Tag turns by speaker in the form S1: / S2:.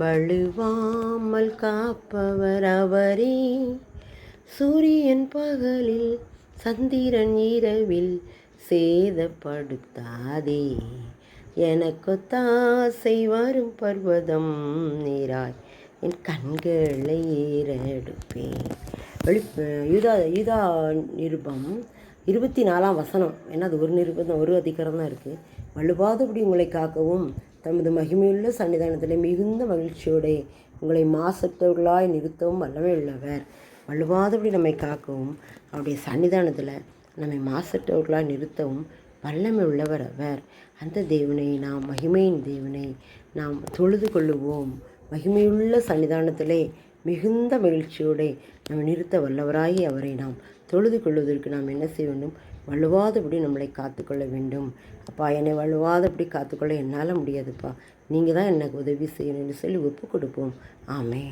S1: வழுவாமல் காப்பவர் அவரே. சூரியன் பகலில் சந்திரன் இரவில் சேதப்படுத்தாதே. எனக்கு தாசை வரும் பர்வதம் நீராய் என் கண்களை ஏறெடுப்பேன். வெளி யூதா யூதா நிருபம் இருபத்தி நாலாம் வசனம். ஏன்னா அது ஒரு நிருபம் ஒரு அதிகாரம் தான் இருக்குது வலுவாதபடி உங்களை காக்கவும் தமது மகிமையுள்ள சன்னிதானத்தில் மிகுந்த மகிழ்ச்சியோடே உங்களை மாசற்றவர்களாய் நிறுத்தவும் வல்லமை உள்ளவர் வலுவாதபடி நம்மை காக்கவும் அவருடைய சன்னிதானத்தில் நம்மை மாசற்றவர்களாய் நிறுத்தவும் வல்லமை உள்ளவர் அவர். அந்த தேவனை நாம் மகிமையின் தேவனை நாம் தொழுது கொள்ளுவோம். மகிமையுள்ள சன்னிதானத்திலே மிகுந்த மகிழ்ச்சியோടെ நம் நிறுத்த வல்லவராகி அவரை நாம் தொழுது கொள்வதற்கு நாம் என்ன செய்ய வேண்டும்? வலுவாதபடி நம்மளை காத்துக்கொள்ள வேண்டும். அப்பா என்னை வலுவாதபடி காத்துக்கொள்ள என்னால் முடியாதுப்பா. நீங்கள் தான் எனக்கு உதவி செய்யணும்னு சொல்லி ஒப்பு கொடுப்போம் ஆமே